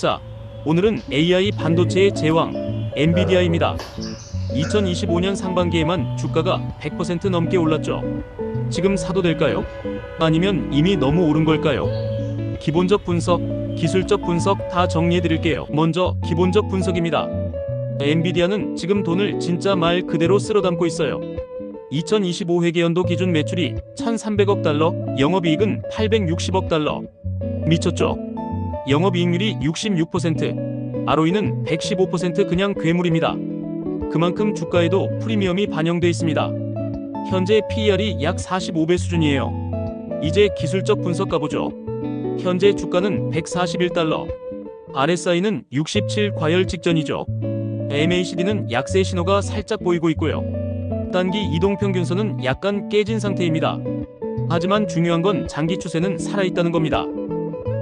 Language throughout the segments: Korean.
자, 오늘은 AI 반도체의 제왕 엔비디아입니다. 2025년 상반기에만 주가가 100% 넘게 올랐죠. 지금 사도 될까요? 아니면 이미 너무 오른 걸까요? 기본적 분석, 기술적 분석 다 정리해 드릴게요. 먼저 기본적 분석입니다. 엔비디아는 지금 돈을 진짜 말 그대로 쓸어 담고 있어요. 2025 회계연도 기준 매출이 1,300억 달러, 영업이익은 860억 달러. 미쳤죠? 영업이익률이 66%, ROE는 115% 그냥 괴물입니다. 그만큼 주가에도 프리미엄이 반영돼 있습니다. 현재 PER이 약 45배 수준이에요. 이제 기술적 분석 가보죠. 현재 주가는 141달러, RSI는 67 과열 직전이죠. MACD는 약세 신호가 살짝 보이고 있고요. 단기 이동 평균선은 약간 깨진 상태입니다. 하지만 중요한 건 장기 추세는 살아있다는 겁니다.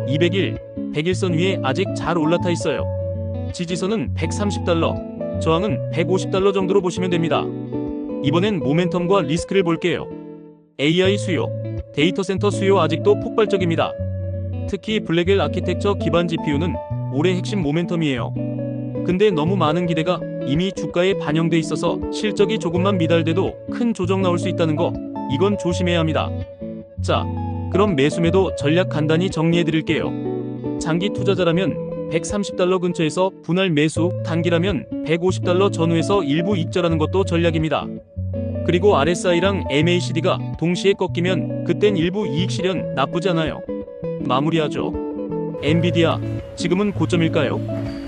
200일, 100일선 위에 아직 잘 올라타 있어요. 지지선은 130달러, 저항은 150달러 정도로 보시면 됩니다. 이번엔 모멘텀과 리스크를 볼게요. AI 수요, 데이터 센터 수요 아직도 폭발적입니다. 특히 블랙엘 아키텍처 기반 GPU는 올해 핵심 모멘텀이에요. 근데 너무 많은 기대가 이미 주가에 반영돼 있어서 실적이 조금만 미달돼도 큰 조정 나올 수 있다는 거 이건 조심해야 합니다. 자, 그럼 매수매도 전략 간단히 정리해 드릴게요. 장기 투자자라면 130달러 근처에서 분할 매수, 단기라면 150달러 전후에서 일부 익절하는 것도 전략입니다. 그리고 RSI랑 MACD가 동시에 꺾이면 그땐 일부 이익 실현 나쁘지 않아요. 마무리하죠. 엔비디아 지금은 고점일까요?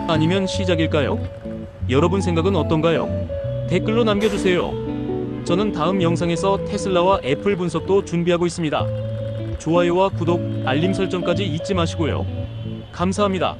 아니면 시작일까요? 여러분 생각은 어떤가요? 댓글로 남겨주세요. 저는 다음 영상에서 테슬라와 애플 분석도 준비하고 있습니다. 좋아요와 구독, 알림 설정까지 잊지 마시고요. 감사합니다.